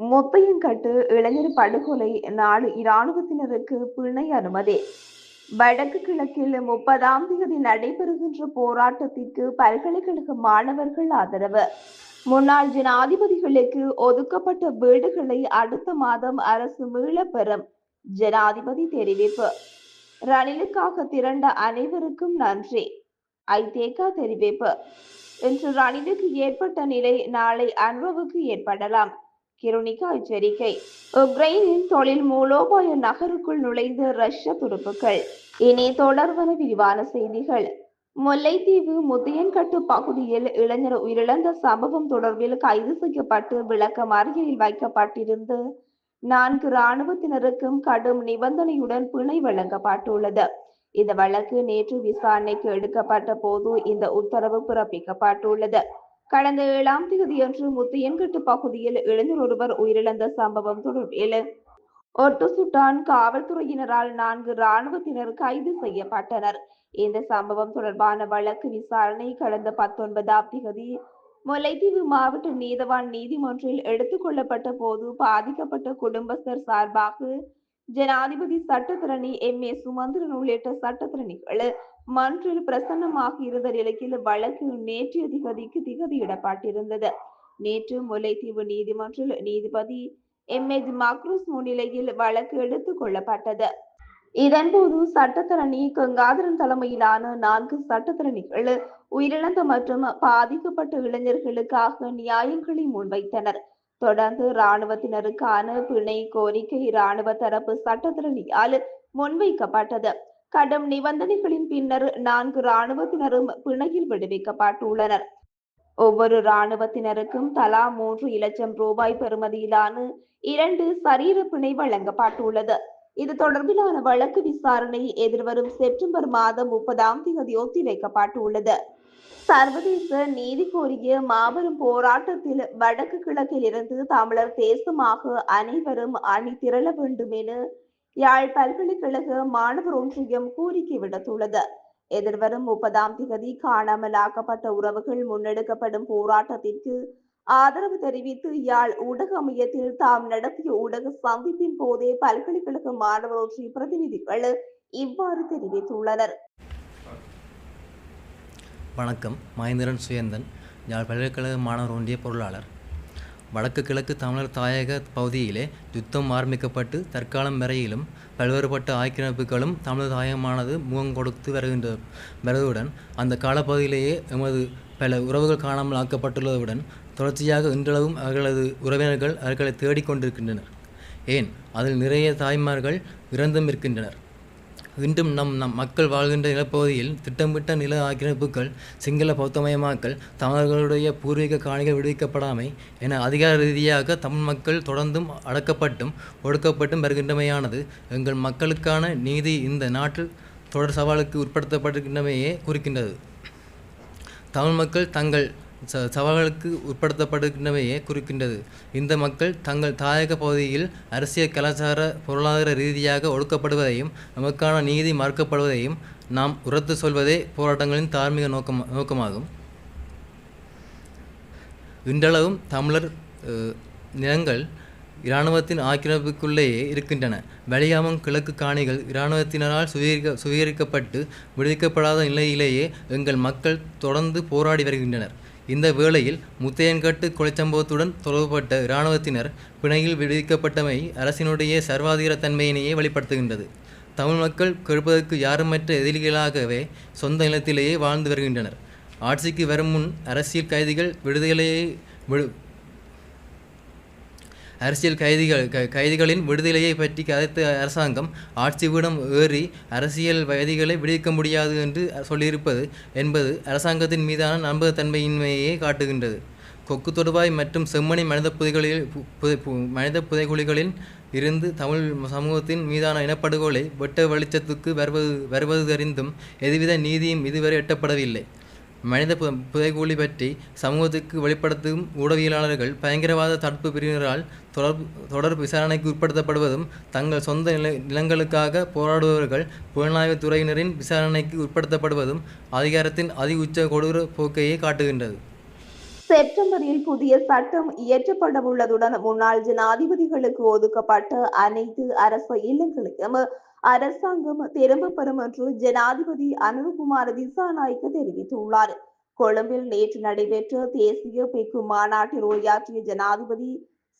முத்தையன்கட்டு இளைஞர் படுகொலை நாடு இராணுவத்தினருக்கு பிணை அனுமதி. வடக்கு கிழக்கில் முப்பதாம் தேதி நடைபெறுகின்ற போராட்டத்திற்கு பல்கலைக்கழக மாணவர்கள் ஆதரவு. முன்னாள் ஜனாதிபதிகளுக்கு ஒதுக்கப்பட்ட வீடுகளை அடுத்த மாதம் அரசு மீளப்பெறும். ஜனாதிபதி தெரிவிப்பு. ரணிலுக்காக திரண்ட அனைவருக்கும் நன்றி. ஐதேகா தெரிவிப்பு. இன்று ரணிலுக்கு ஏற்பட்ட நிலை நாளை அனுரவுக்கு ஏற்படலாம். கிருணிகா எச்சரிக்கை. உக்ரைனின் தொழில் மூலோபாய நகருக்குள் நுழைந்த ரஷ்ய துருப்புக்கள். இனி தொடர்வன விரிவான செய்திகள். முல்லைத்தீவு முத்தையன்கட்டு பகுதியில் இளைஞர் உயிரிழந்த சம்பவம் தொடர்பில் கைது செய்யப்பட்டு விளக்கம் அருகில் வைக்கப்பட்டிருந்த நான்கு இராணுவத்தினருக்கும் கடும் நிபந்தனையுடன் பிணை வழங்கப்பட்டுள்ளது. இந்த வழக்கு நேற்று விசாரணைக்கு எடுக்கப்பட்ட போது இந்த உத்தரவு பிறப்பிக்கப்பட்டுள்ளது. கடந்த ஏழாம் தேதியன்று முத்தையன்கட்டு பகுதியில் இளைஞர் ஒருவர் உயிரிழந்த சம்பவம் தொடர்பில். ஒட்டுசுட்டான் காவல்துறையினரால் நான்கு இராணுவத்தினர் கைது செய்யப்பட்டனர். இந்த சம்பவம் தொடர்பான வழக்கு விசாரணை கடந்த பத்தொன்பதாம் தேதி முல்லைத்தீவு மாவட்ட நீதவான் நீதிமன்றில் எடுத்துக் கொள்ளப்பட்ட போது பாதிக்கப்பட்ட குடும்பஸ்தர் சார்பாக ஜனாதிபதி சட்டத்திரணி எம் ஏ சுமந்திரன் உள்ளிட்ட சட்டத்திரணிகள் மன்றில் பிரசன்னமாக இருந்த நிலையில் வழக்கு நேற்றைய திகதிக்கு திகதியிடப்பட்டிருந்தது நேற்று முல்லைத்தீவு நீதிமன்றில் நீதிபதி எம் எஜ் மக்ரூஸ் முன்னிலையில் வழக்கு எடுத்துக் கொள்ளப்பட்டது. இதன்போது சட்டத்தரணி கங்காதரன் தலைமையிலான நான்கு சட்டத்தரணிகள் உயிரிழந்த மற்றும் பாதிக்கப்பட்ட இளைஞர்களுக்காக நியாயங்களை முன்வைத்தனர். தொடர்ந்து இராணுவத்தினருக்கான பிணை கோரிக்கை இராணுவ தரப்பு சட்டத்தரணியால் முன்வைக்கப்பட்டது. கடும் நிபந்தனைகளின் பின்னர் நான்கு இராணுவத்தினரும் பிணையில் விடுவிக்கப்பட்டுள்ளனர். ஒவ்வொரு இராணுவத்தினருக்கும் தலா மூன்று இலட்சம் ரூபாய் பெறுமதியிலான இரண்டு சரீர பிணை வழங்கப்பட்டுள்ளது. இது தொடர்பிலான வழக்கு விசாரணை எதிர்வரும் செப்டம்பர் மாதம் முப்பதாம் தேதி ஒத்திவைக்கப்பட்டுள்ளது. சர்வதேச நீதி கோரிய மாபெரும் போராட்டத்தில் வடக்கு கிழக்கில் இருந்து தமிழர் தேசமாக அனைவரும் அணி திரள வேண்டும் என யாழ் பல்கலைக்கழக மாணவர் ஒன்றியம் கோரிக்கை விடுத்துள்ளது. எதிர்வரும் முப்பதாம் திகதி காணாமலாக்கப்பட்ட உறவுகள் முன்னெடுக்கப்படும் போராட்டத்திற்கு ஆதரவு தெரிவித்து யாழ் ஊடக மையத்தில் தாம் நடத்திய ஊடக சந்திப்பின் போதே பல்கலைக்கழக மாணவர் ஒன்றிய பிரதிநிதிகள் இவ்வாறு தெரிவித்துள்ளனர். வணக்கம். மகேந்திரன் சுயந்தன் யாழ் பல்கலைக்கழக மாணவர் ஒன்றிய பொருளாளர். வடக்கு கிழக்கு தமிழர் தாயக பகுதியிலே யுத்தம் ஆரம்பிக்கப்பட்டு தற்காலம் வரையிலும் பல்வேறுபட்ட ஆக்கிரமிப்புகளும் தமிழர் தாயகமானது முகம் கொடுத்து வருகின்ற வருவதுடன் அந்த காலப்பகுதியிலேயே எமது பல உறவுகள் காணாமல் ஆக்கப்பட்டுள்ளதுடன் தொடர்ச்சியாக இன்றளவும் அவர்களது உறவினர்கள் அவர்களை தேடிக்கொண்டிருக்கின்றனர். ஏன்? அதில் நிறைய தாய்மார்கள் இறந்தும் இருக்கின்றனர். இன்றும் நம் நம் மக்கள் வாழ்கின்ற நிலப்பகுதியில் திட்டமிட்ட நில ஆக்கிரமிப்புகள் சிங்கள பௌத்தமயமாக்கல் தமிழர்களுடைய பூர்வீக காணிகள் விடுவிக்கப்படாமை என அதிகார ரீதியாக தமிழ் மக்கள் தொடர்ந்தும் அடக்கப்பட்டும் ஒடுக்கப்பட்டும் வருகின்றமையானது எங்கள் மக்களுக்கான நீதி இந்த நாட்டில் தொடர் சவாலுக்கு உட்படுத்தப்பட்டிருக்கின்றமையே குறிக்கின்றது. தமிழ் மக்கள் தங்கள் ச சவால்களுக்கு உட்படுத்தப்படுகின்றமையே குறிக்கின்றது. இந்த மக்கள் தங்கள் தாயக பகுதியில் அரசியல் கலாச்சார பொருளாதார ரீதியாக ஒடுக்கப்படுவதையும் நமக்கான நீதி மறுக்கப்படுவதையும் நாம் உரத்து சொல்வதே போராட்டங்களின் தார்மீக நோக்கம் நோக்கமாகும். இன்றளவும் தமிழர் நிலங்கள் இராணுவத்தின் ஆக்கிரமிப்புக்குள்ளேயே இருக்கின்றன. வெளியாமம் கிழக்கு காணிகள் இராணுவத்தினரால் சுவீகரிக்க சுவீகரிக்கப்பட்டு விடுவிக்கப்படாத நிலையிலேயே எங்கள் மக்கள் தொடர்ந்து போராடி வருகின்றனர். இந்த வேளையில் முத்தையன்கட்டு கொலைச்சம்பவத்துடன் தொடர்புபட்ட இராணுவத்தினர் பிணையில் விடுவிக்கப்பட்டமை அரசினுடைய சர்வாதிகார தன்மையினையே வெளிப்படுத்துகின்றது. தமிழ் மக்கள் கெடுப்பதற்கு யாருமற்ற எதிரிகளாகவே சொந்த நிலத்திலேயே வாழ்ந்து வருகின்றனர். ஆட்சிக்கு வரும் முன் அரசியல் கைதிகள் விடுதலையை விடு அரசியல் கைதிகள் க கைதிகளின் விடுதலையை பற்றி கதைத்த அரசாங்கம் ஆட்சி பீடம் ஏறி அரசியல் கைதிகளை விடுவிக்க முடியாது என்று சொல்லியிருப்பது என்பது அரசாங்கத்தின் மீதான நம்பகத்தன்மையின்மையே காட்டுகின்றது. கொக்கு தொடுவாய் மற்றும் செம்மணி மனித புதைகளில் பு- புதை பு- மனித புதைகுழிகளில் இருந்து தமிழ் சமூகத்தின் மீதான இனப்படுகொலை வெட்ட வெளிச்சத்துக்கு வருவது வருவது தெரிந்தும் எதுவித நீதியும் இதுவரை எட்டப்படவில்லை. மனித பு புதைகூலி பற்றி சமூகத்துக்கு வெளிப்படுத்தும் ஊடகவியலாளர்கள் பயங்கரவாத தடுப்பு பிரிவினரால் தொடர்பு தொடர் விசாரணைக்கு உட்படுத்தப்படுவதும் தங்கள் சொந்த நில நிலங்களுக்காக போராடுபவர்கள் புலனாய்வுத் துறையினரின் விசாரணைக்கு உட்படுத்தப்படுவதும் அதிகாரத்தின் அதி உச்ச கொடூர போக்கையே காட்டுகின்றது. செப்டம்பரில் புதிய சட்டம் இயற்றப்படவுள்ளதுடன் முன்னாள் ஜனாதிபதிகளுக்கு ஒதுக்கப்பட்ட அனைத்து அரச இல்லங்களையும் அரசாங்கம் திரும்ப பெறும் என்று ஜனாதிபதி அனுருகுமார திசாநாயக்க தெரிவித்துள்ளார். கொழும்பில் நேற்று நடைபெற்ற தேசிய பெக்கு மாநாட்டில் உரையாற்றிய ஜனாதிபதி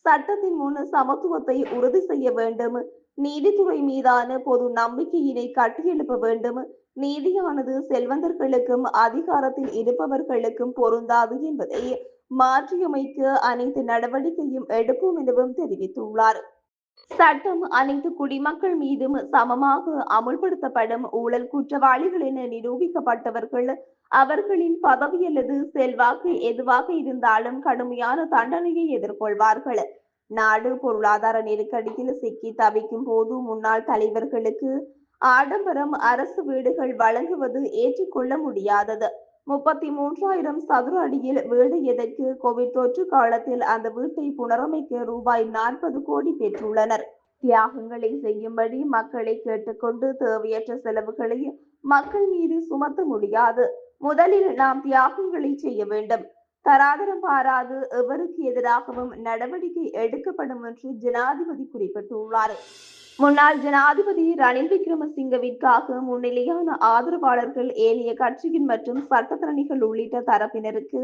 சட்டத்தின் முன் சமத்துவத்தை உறுதி செய்ய வேண்டும் நீதித்துறை மீதான பொது நம்பிக்கையினை கட்டியெழுப்ப வேண்டும் நீதியானது செல்வந்தர்களுக்கும் அதிகாரத்தில் இருப்பவர்களுக்கும் பொருந்தாது என்பதை மாற்றியமைக்க அனைத்து நடவடிக்கையும் எடுப்போம் எனவும் தெரிவித்துள்ளார். சட்டம் அனைத்து குடிமக்கள் மீதும் சமமாக அமுல்படுத்தப்படும் ஊழல் குற்றவாளிகள் என நிரூபிக்கப்பட்டவர்கள் அவர்களின் பதவி அல்லது செல்வாக்கு எதுவாக இருந்தாலும் கடுமையான தண்டனையை எதிர்கொள்வார்கள். நாடு பொருளாதார நெருக்கடியில் சிக்கி தவிக்கும் போது முன்னாள் தலைவர்களுக்கு ஆடம்பரம் அரசு வீடுகள் வழங்குவது ஏற்றுக்கொள்ள முடியாதது. முப்பத்தி மூன்றாயிரம் சதுர அடியில் வீடு எதற்கு? கோவிட் தொற்று காலத்தில் அந்த வீட்டை புனரமைக்க ரூபாய் நாற்பது கோடி பெற்றுள்ளனர். தியாகங்களை செய்யும்படி மக்களை கேட்டுக்கொண்டு தேவையற்ற செலவுகளை மக்கள் மீது சுமத்த முடியாது. முதலில் நாம் தியாகங்களை செய்ய வேண்டும். தராதரம் பாராது எவருக்கு எதிராகவும் நடவடிக்கை எடுக்கப்படும் என்று ஜனாதிபதி குறிப்பிட்டுள்ளார். முன்னாள் ஜனாதிபதி ரணில் விக்ரமசிங்கவிற்காக முன்னிலையான ஆதரவாளர்கள் ஏனைய கட்சியின் மற்றும் சட்டத்தரணிகள் உள்ளிட்ட தரப்பினருக்கு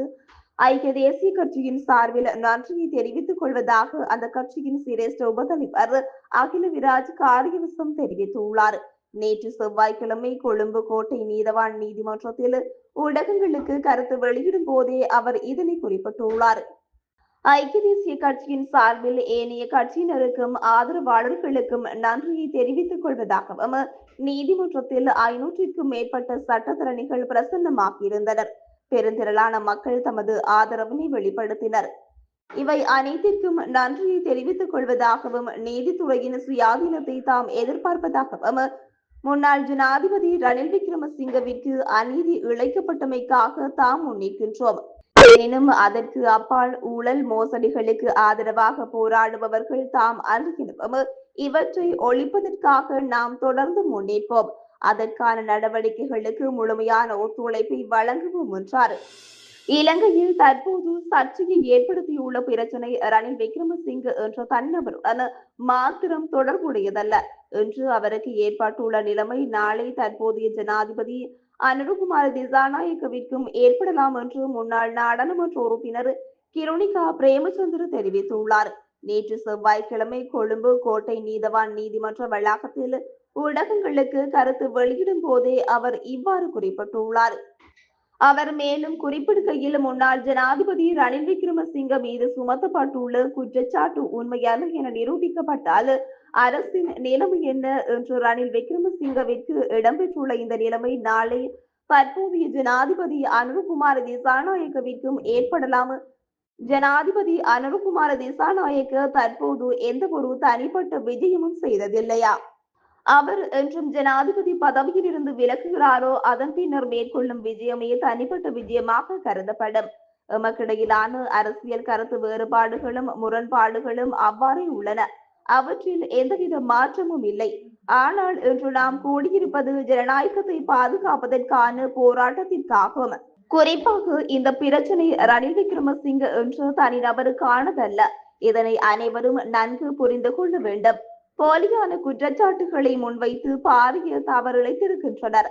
ஐக்கிய தேசிய கட்சியின் சார்பில் நன்றியை தெரிவித்துக் கொள்வதாக அந்த கட்சியின் சிரேஷ்ட உபதலைவர் அகில விராஜ் காரியவசம் தெரிவித்துள்ளார். நேற்று செவ்வாய்க்கிழமை கொழும்பு கோட்டை நீதவான் நீதிமன்றத்தில் ஊடகங்களுக்கு கருத்து வெளியிடும் போதே அவர் இதனை குறிப்பிட்டுள்ளார். ஐக்கிய தேசிய கட்சியின் சார்பில் ஏனைய கட்சியினருக்கும் ஆதரவாளர்களுக்கும் நன்றியை தெரிவித்துக் கொள்வதாகவும் நீதிமன்றத்தில் ஐநூற்றிற்கும் மேற்பட்ட சட்டத்தரணிகள் பிரசன்னமாகியிருந்தனர். பெருந்திரளான மக்கள் தமது ஆதரவினை வெளிப்படுத்தினர். இவை அனைத்திற்கும் நன்றியை தெரிவித்துக் கொள்வதாகவும் நீதித்துறையின் சுயாதீனத்தை தாம் எதிர்பார்ப்பதாகவும் முன்னாள் ஜனாதிபதி ரணில் விக்ரமசிங்கவிற்கு அநீதி இழைக்கப்பட்டமைக்காக தாம் முன்னிற்கின்றோம். எனினும் அதற்கு அப்பால் ஊழல் மோசடிகளுக்கு ஆதரவாக போராடுபவர்கள் தாம் அறிகிறோம் இவற்றை ஒழிப்பதற்காக நாம் தொடர்ந்து முன்னேற்போம். அதற்கான நடவடிக்கைகளுக்கு முழுமையான ஒத்துழைப்பை வழங்குவோம் என்றார். இலங்கையில் தற்போது சர்ச்சையை ஏற்படுத்தியுள்ள பிரச்சனை ரணில் விக்ரமசிங்க என்ற தன்னபருடன் மாத்திரம் தொடர்புடையதல்ல. என்று அவருக்கு ஏற்பட்டுள்ள நிலைமை நாளை தற்போதைய ஜனாதிபதி அனுருகுமார திசாநாயக்கவிற்கும் ஏற்படலாம் என்று முன்னாள் நாடாளுமன்ற உறுப்பினர் கிருணிகா பிரேமச்சந்திர தெரிவித்துள்ளார். நேற்று செவ்வாய்க்கிழமை கொழும்பு கோட்டை நீதவான் நீதிமன்ற வளாகத்தில் ஊடகங்களுக்கு கருத்து வெளியிடும் போதே அவர் இவ்வாறு குறிப்பிட்டுள்ளார். அவர் மேலும் குறிப்பிடுகையில் முன்னாள் ஜனாதிபதி ரணில் விக்ரமசிங்க மீது சுமத்தப்பட்டுள்ள குற்றச்சாட்டு உண்மையான என நிரூபிக்கப்பட்டால் அரசின் நிலைமை என்ன என்று ரணில் விக்ரமசிங்கவிற்கு இடம்பெற்றுள்ள இந்த நிலைமை நாளை தற்போதைய ஜனாதிபதி அனுருகுமார திசாநாயக்கவிற்கும் ஏற்படலாம். ஜனாதிபதி அனுருகுமார திசாநாயக்க தற்போது எந்த ஒரு தனிப்பட்ட விஜயமும் செய்ததில்லையா? அவர் என்றும் ஜனாதிபதி பதவியில் இருந்து விலகுகிறாரோ அதன் பின்னர் மேற்கொள்ளும் விஜயமே தனிப்பட்ட விஜயமாக கருதப்படும். எமக்கிடையிலான அரசியல் கருத்து வேறுபாடுகளும் முரண்பாடுகளும் அவ்வாறே உள்ளன. அவற்றில் எந்தவித மாற்றமும் இல்லை. ஆனால் இன்று நாம் கூடியிருப்பது ஜனநாயகத்தை பாதுகாப்பதற்கான போராட்டத்திற்காகும் குறிப்பாக இந்த பிரச்சனை ரணில் விக்ரமசிங்க என்ற தனிநபருக்கானதல்ல இதனை அனைவரும் நன்கு புரிந்து கொள்ள வேண்டும். போலியான குற்றச்சாட்டுகளை முன்வைத்து பாரிய தவறிழைத்திருக்கின்றனர்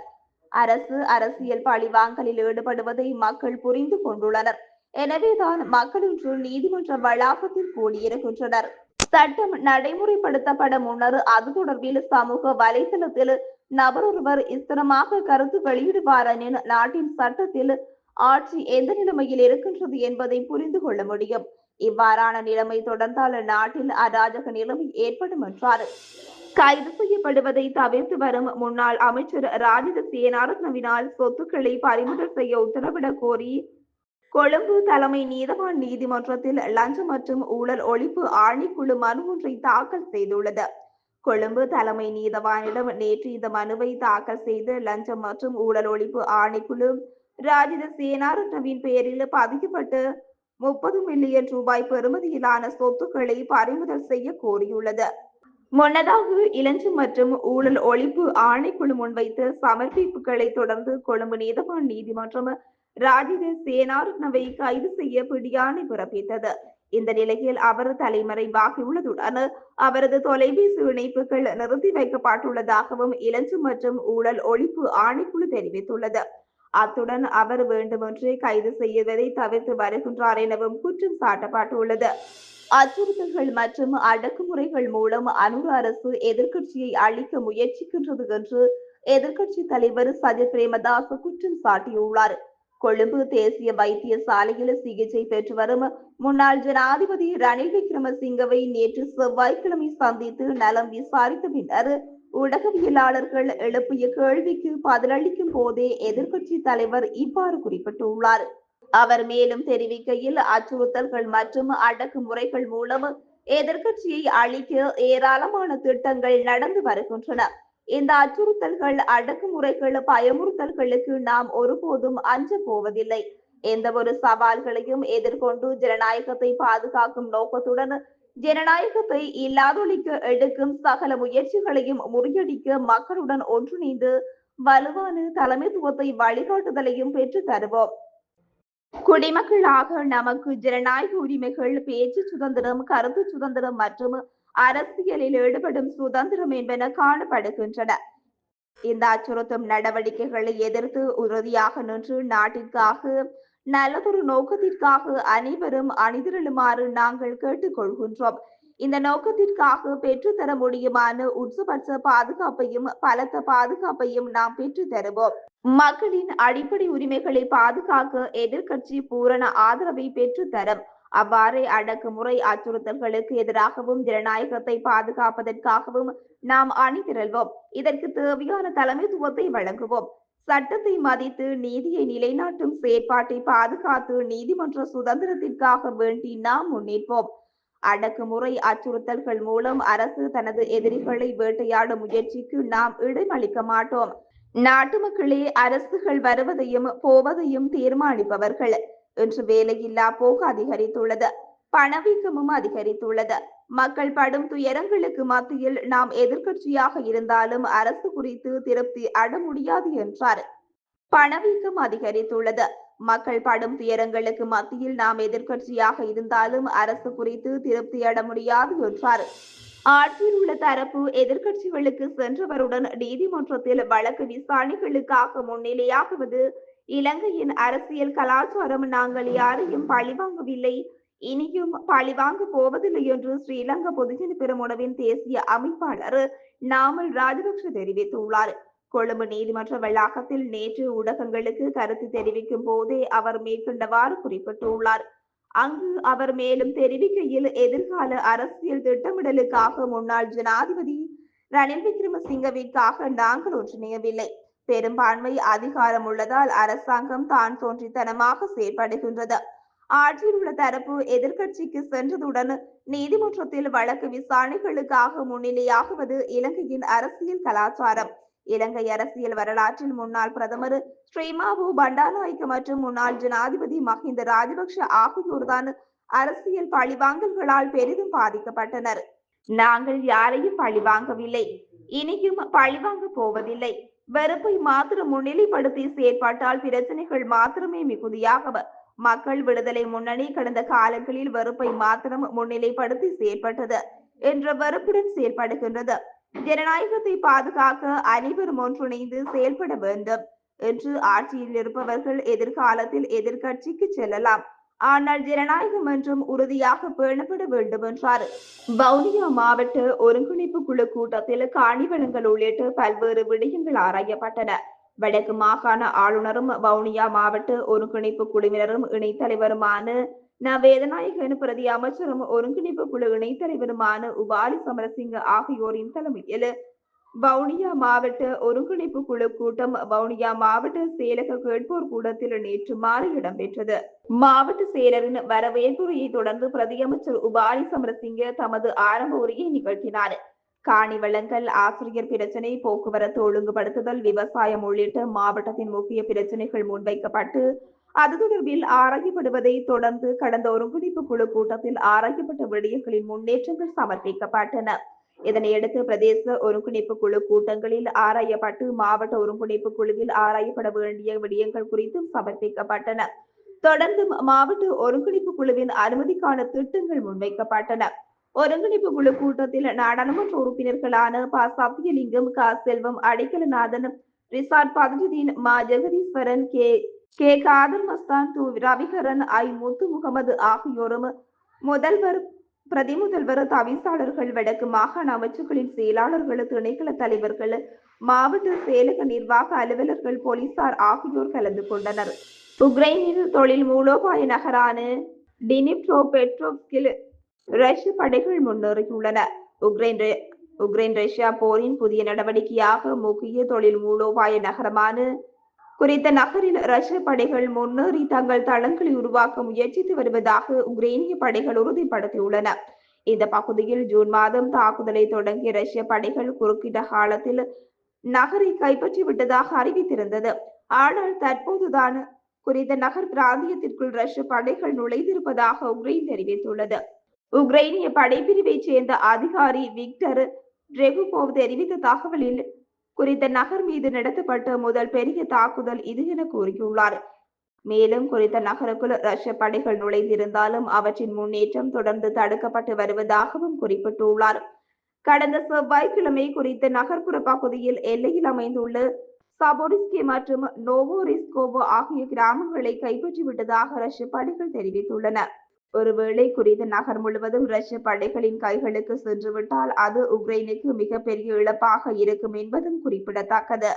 அரசு அரசியல் பழிவாங்கலில் ஈடுபடுவதை மக்கள் புரிந்து கொண்டுள்ளனர். எனவேதான் மக்கள் இன்று நீதிமன்ற வளாகத்தில் கூடியிருக்கின்றனர். சட்டம் நடைமுறைப்படுத்தப்பட முன்னர் அது தொடர்பில் சமூக வலைதளத்தில் நபரொருவர் இஸ்திரமாக கருத்து வெளியிடுவார் நாட்டின் சட்டத்தில் ஆட்சி எந்த நிலைமையில் இருக்கின்றது என்பதை புரிந்து கொள்ள முடியும். இவ்வாறான நிலைமை தொடர்ந்தால் நாட்டில் அராஜக நிலைமை ஏற்படும் என்றார். கைது செய்யப்படுவதை தவிர்த்து வரும் முன்னாள் அமைச்சர் ராஜித சேனாரத்னவினால் சொத்துக்களை பறிமுதல் செய்ய உத்தரவிடக் கோரி கொழும்பு தலைமை நீதவான் நீதிமன்றத்தில் லஞ்சம் மற்றும் ஊழல் ஒழிப்பு ஆணைக்குழு மனு ஒன்றை தாக்கல் செய்துள்ளது. கொழும்பு தலைமை நீதவானிடம் நேற்று இந்த மனுவை தாக்கல் செய்து லஞ்சம் மற்றும் ஊழல் ஒழிப்பு ஆணைக்குழு ராஜித சேனாரத்னவின் பெயரில் பதிக்கப்பட்டு முப்பது மில்லியன் ரூபாய் பெறுமதியிலான சொத்துக்களை பறிமுதல் செய்ய கோரியுள்ளது. முன்னதாக இளஞ்சம் மற்றும் ஊழல் ஒழிப்பு ஆணைக்குழு முன்வைத்த சமர்ப்பிப்புகளை தொடர்ந்து கொழும்பு நீதவான் நீதிமன்றம் ராஜித சேனாரத்னவை கைது செய்ய பிடியாணை பிறப்பித்தது. இந்த நிலையில் அவர் தலைமறைவாகியுள்ளதுடன் அவரது தொலைபேசி இணைப்புகள் நிறுத்தி வைக்கப்பட்டுள்ளதாகவும் இளஞ்சு மற்றும் ஊழல் ஒழிப்பு ஆணைக்குழு தெரிவித்துள்ளது. அத்துடன் அவர் வேண்டுமென்றே கைது செய்வதை தவிர்த்து வருகின்றார் எனவும் குற்றம் சாட்டப்பட்டுள்ளது. அச்சுறுத்தல்கள் மற்றும் அடக்குமுறைகள் மூலம் அனுர அரசு எதிர்க்கட்சியை அழிக்க முயற்சிக்கின்றது என்று எதிர்க்கட்சி தலைவர் சஜித் பிரேமதாஸ் குற்றம் சாட்டியுள்ளார். கொழும்பு தேசிய வைத்தியசாலையில் சிகிச்சை பெற்று வரும் முன்னாள் ஜனாதிபதி ரணில் விக்ரமசிங்கவை நேற்று செவ்வாய்க்கிழமை சந்தித்து நலம் விசாரித்த பின்னர் ஊடகவியலாளர்கள் எழுப்பிய கேள்விக்கு பதிலளிக்கும் போதே எதிர்க்கட்சி தலைவர் இவ்வாறு குறிப்பிட்டுள்ளார். அவர் மேலும் தெரிவிக்கையில் அச்சுறுத்தல்கள் மற்றும் அடக்குமுறைகள் மூலம் எதிர்க்கட்சியை அழிக்க ஏராளமான திட்டங்கள் நடந்து வருகின்றன. இந்த அச்சுறுத்தல்கள் அடக்குமுறைகள் பயமுறுத்தல்களுக்கு நாம் ஒருபோதும் அஞ்ச போவதில்லை. எந்த ஒரு சவால்களையும் எதிர்கொண்டு ஜனநாயகத்தை பாதுகாக்கும் நோக்கத்துடன் ஜனநாயகத்தை இல்லாதொழிக்க எடுக்கும் சகல முயற்சிகளையும் முறியடிக்க மக்களுடன் ஒன்றிணைந்து வலுவான தலைமைத்துவத்தை வழிகாட்டுதலையும் பெற்று தருவோம். குடிமக்களாக நமக்கு ஜனநாயக உரிமைகள் பேச்சு சுதந்திரம் கருத்து சுதந்திரம் மற்றும் அரசியலில் ஈடுபடும் சுதந்திரம் என்பன காணப்படுகின்றன. இந்த அச்சுறுத்தும் நடவடிக்கைகளை எதிர்த்து உறுதியாக நின்று நாட்டிற்காக நல்லதொரு நோக்கத்திற்காக அனைவரும் அணிதிரளுமாறு நாங்கள் கேட்டுக்கொள்கின்றோம். இந்த நோக்கத்திற்காக பெற்றுத்தர முடியுமான உச்சபட்ச பாதுகாப்பையும் பலத்த பாதுகாப்பையும் நாம் பெற்று தருவோம். மக்களின் அடிப்படை உரிமைகளை பாதுகாக்க எதிர்கட்சி பூரண ஆதரவை பெற்று தரும். அவ்வாறே அடக்குமுறை அச்சுறுத்தல்களுக்கு எதிராகவும் ஜனநாயகத்தை பாதுகாப்பதற்காகவும் நாம் அணிதிரள்வோம் இதற்கு தேவையான தலைமைத்துவத்தை வழங்குவோம். சட்டத்தை மதித்து நீதியை நிலைநாட்டும் செயற்பாட்டை பாதுகாத்து நீதிமன்ற சுதந்திரத்திற்காக வேண்டி நாம் முன்னேற்போம். அடக்குமுறை அச்சுறுத்தல்கள் மூலம் அரசு தனது எதிரிகளை வேட்டையாடும் முயற்சிக்கு நாம் இடமளிக்க மாட்டோம். நாட்டு மக்களே அரசுகள் வருவதையும் போவதையும் தீர்மானிப்பவர்கள். இன்று வேலையில்லா போக்கு அதிகரித்துள்ளது. பணவீக்கமும் அதிகரித்துள்ளது. மக்கள் படும் துயரங்களுக்கு மத்தியில் நாம் எதிர்கட்சியாக இருந்தாலும் அரசு குறித்து திருப்தி அட முடியாது என்றார். பணவீக்கம் அதிகரித்துள்ளது. மக்கள் படும் துயரங்களுக்கு மத்தியில் நாம் எதிர்கட்சியாக இருந்தாலும் அரசு குறித்து திருப்தி அட முடியாது என்றார். ஆட்சியில் உள்ள தரப்பு எதிர்கட்சிகளுக்கு சென்றவருடன் நீதிமன்றத்தில் வழக்கு விசாரணைகளுக்காக முன்னிலையாகுவது இலங்கையின் அரசியல் கலாச்சாரம் நாங்கள் யாரையும் பழிவாங்கவில்லை. இனியும் பழிவாங்க போவதில்லை என்று ஸ்ரீலங்கா பொதுஜன பெருமுனவின் தேசிய அமைப்பாளர் நாமல் ராஜபக்ஷ தெரிவித்துள்ளார். கொழும்பு நீதிமன்ற வளாகத்தில் நேற்று ஊடகங்களுக்கு கருத்து தெரிவிக்கும் போதே அவர் மேற்கொண்டவாறு குறிப்பிட்டுள்ளார். அங்கு அவர் மேலும் தெரிவிக்கையில் எதிர்கால அரசியல் திட்டமிடலுக்காக முன்னாள் ஜனாதிபதி ரணில் விக்ரமசிங்கவிற்காக நாங்கள் ஒன்றிணையவில்லை. பெரும்பான்மை அதிகாரம் உள்ளதால் அரசாங்கம் தான் தோன்றித்தனமாக செயற்படுகின்றது. ஆட்சியில் உள்ள தரப்பு எதிர்கட்சிக்கு சென்றதுடன் நீதிமன்றத்தில் வழக்கு விசாரணைகளுக்காக முன்னிலையாகுவது இலங்கையின் அரசியல் கலாச்சாரம். இலங்கை அரசியல் வரலாற்றில் முன்னாள் பிரதமர் ஸ்ரீமாவு பண்டாநாயக்க மற்றும் முன்னாள் ஜனாதிபதி மஹிந்த ராஜபக்ஷ ஆகியோர்தான் அரசியல் பழிவாங்கல்களால் பெரிதும் பாதிக்கப்பட்டனர். நாங்கள் யாரையும் பழிவாங்கவில்லை. இனியும் பழிவாங்க போவதில்லை. வெறுப்பை மாத்திரம் முன்னிலைப்படுத்தி செயற்பட்டால் பிரச்சனைகள் மாத்திரமே மிகுதியாக மக்கள் விடுதலை முன்னணி கடந்த காலங்களில் வெறுப்பை மாத்திரம் முன்னிலைப்படுத்தி செயற்பட்டது என்ற வெறுப்புடன் செயற்படுகின்றது. ஜனநாயகத்தை பாதுகாக்க அனைவரும் ஒன்றிணைந்து செயல்பட வேண்டும் என்று ஆட்சியில் இருப்பவர்கள் எதிர்காலத்தில் எதிர்கட்சிக்கு செல்லலாம். ஆனால் ஜனநாயகம் என்றும் உறுதியாக பேணப்பட வேண்டும் என்றார். வவுனியா மாவட்ட ஒருங்கிணைப்பு குழு கூட்டத்தில் காணிவளங்கள் உள்ளிட்ட பல்வேறு விடயங்கள் ஆராயப்பட்டன. வடக்கு மாகாண ஆளுநரும் வவுனியா மாவட்ட ஒருங்கிணைப்பு குழுவினரும் இணைத்தலைவருமான ந வேதநாயகன் பிரதி அமைச்சரும் ஒருங்கிணைப்பு குழு இணைத்தலைவருமான உபாலி சமரசிங்க ஆகியோரின் தலைமையில் வவுனியா மாவட்ட ஒருங்கிணைப்பு குழு கூட்டம் வவுனியா மாவட்ட செயலக கேட்போர் கூடத்தில் நேற்று மாலை இடம்பெற்றது. மாவட்ட செயலரின் வரவேற்புரையை தொடர்ந்து பிரதியமைச்சர் உபாலி சமரசிங்க தமது ஆரம்ப உரையை நிகழ்த்தினார். காணி வளங்கள் ஆசிரியர் பிரச்சனை போக்குவரத்து ஒழுங்குபடுத்துதல் விவசாயம் உள்ளிட்ட மாவட்டத்தின் முக்கிய பிரச்சனைகள் முன்வைக்கப்பட்டு அது தொடர்பில் ஆராயப்படுவதை தொடர்ந்து கடந்த ஒருங்கிணைப்பு குழு கூட்டத்தில் ஆராயப்பட்ட விடயங்களின் முன்னேற்றங்கள் சமர்ப்பிக்கப்பட்டன. இதனையடுத்து பிரதேச ஒருங்கிணைப்பு குழு கூட்டங்களில் ஆராயப்பட்டு மாவட்ட ஒருங்கிணைப்பு குழுவில் ஆராயப்பட வேண்டிய விடயங்கள் குறித்தும் சமர்ப்பிக்கப்பட்டன. தொடர்ந்து மாவட்ட ஒருங்கிணைப்பு குழுவின் அனுமதிக்கான திட்டங்கள் முன்வைக்கப்பட்டன. ஒருங்கிணைப்பு குழு கூட்டத்தில் நாடாளுமன்ற உறுப்பினர்களான ப. சத்தியலிங்கம் க. செல்வம் அடைக்கலநாதன் ரிசார்ட் பதஜுதீன் மா. ஜெகதீஸ்வரன் கே. கே. காதர் மஸ்தான் து. ரவிகரன் ஐ. முத்து முகமது ஆகியோரும் முதல்வர் பிரதிமுதல்வர் தவிசாளர்கள் வடக்கு மாகாண அமைச்சுக்களின் செயலாளர்கள் திணைக்கள தலைவர்கள் மாவட்ட செயலக நிர்வாக அலுவலர்கள் போலீசார் ஆகியோர் கலந்து கொண்டனர். உக்ரைனின் தொழில் மூலோபாய நகரான டினிப்ரோ பெட்ரோவ்ஸ்கில் ரஷ்ய படைகள் முன்னேறியுள்ளன. உக்ரைன் உக்ரைன் ரஷ்யா போரின் புதிய நடவடிக்கையாக முக்கிய தொழில் மூலோபாய நகரமான குறித்த நகரில் ரஷ்ய படைகள் முன்னேறி தங்கள் தளங்களை உருவாக்க முயற்சித்து வருவதாக உக்ரைனிய படைகள் உறுதிப்படுத்தியுள்ளன. இந்த பகுதியில் ஜூன் மாதம் தாக்குதலை தொடங்கிய ரஷ்ய படைகள் குறுக்கிட்ட காலத்தில் நகரை கைப்பற்றி விட்டதாக அறிவித்திருந்தது. ஆனால் தற்போதுதான் குறித்த நகர் பிராந்தியத்திற்குள் ரஷ்ய படைகள் நுழைந்திருப்பதாக உக்ரைன் தெரிவித்துள்ளது. உக்ரைனிய படைப்பிரிவை சேர்ந்த அதிகாரி விக்டர் ரெகுபோவ் தெரிவித்த தகவலில் குறித்த நகர் மீது நடத்தப்பட்ட முதல் பெரிய தாக்குதல் இது என கூறியுள்ளார். மேலும் குறித்த நகருக்குள் ரஷ்ய படைகள் நுழைந்திருந்தாலும் அவற்றின் முன்னேற்றம் தொடர்ந்து தடுக்கப்பட்டு வருவதாகவும் குறிப்பிட்டுள்ளார். கடந்த செவ்வாய்க்கிழமை குறித்த நகர்ப்புற பகுதியில் எல்லையில் அமைந்துள்ள சபோரிஸ்கி மற்றும் நோவோரிஸ்கோவோ ஆகிய கிராமங்களை கைப்பற்றி விட்டதாக ரஷ்ய படைகள் தெரிவித்துள்ளன. ஒருவேளை குறித்த நகர் முழுவதும் ரஷ்ய படைகளின் கைகளுக்கு சென்றுவிட்டால் அது உக்ரைனுக்கு மிகப்பெரிய இழப்பாக இருக்கும் என்பதும் குறிப்பிடத்தக்கது.